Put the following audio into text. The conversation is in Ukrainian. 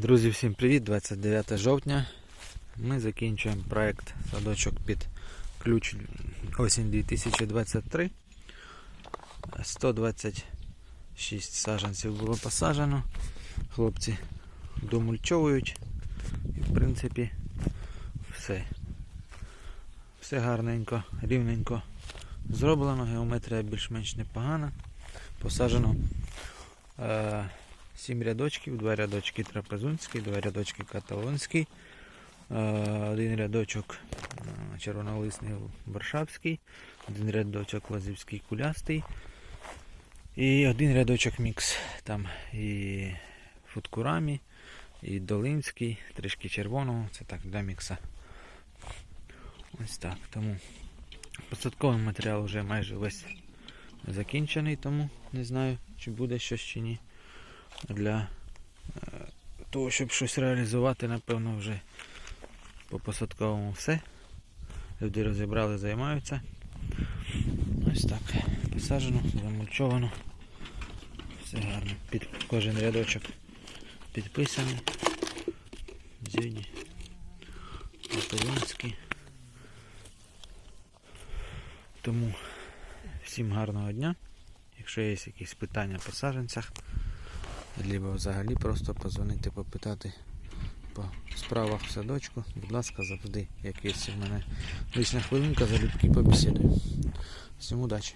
Друзі, всім привіт! 29 жовтня. Ми закінчуємо проект садочок під ключ осінь 2023. 126 саджанців було посаджено. Хлопці домульчовують. І в принципі все. Все гарненько, рівненько зроблено. Геометрія більш-менш непогана. Посаджено. Е, Сім рядочків, два рядочки трапезунський, два рядочки каталонський, е, один рядочок е, червонолисний варшавський, один рядочок лазівський кулястий і один рядочок мікс. Там і футкурамі, і долинський, трішки червоного, це так для мікса. Ось так. Тому посадковий матеріал вже майже весь закінчений, тому не знаю, чи буде щось чи ні для е, того, щоб щось реалізувати, напевно, вже по посадковому все. Люди розібрали, займаються. Ось так. Посаджено, замульчовано. Все гарно. Під кожен рядочок підписаний. Зюді. Полонський. Тому всім гарного дня. Якщо є якісь питання по саджанцях, либо взагалі просто позвонити, попитати по справах в садочку. Будь ласка, завжди, як є в мене лична хвилинка, залюбки побесідую. Всім удачі!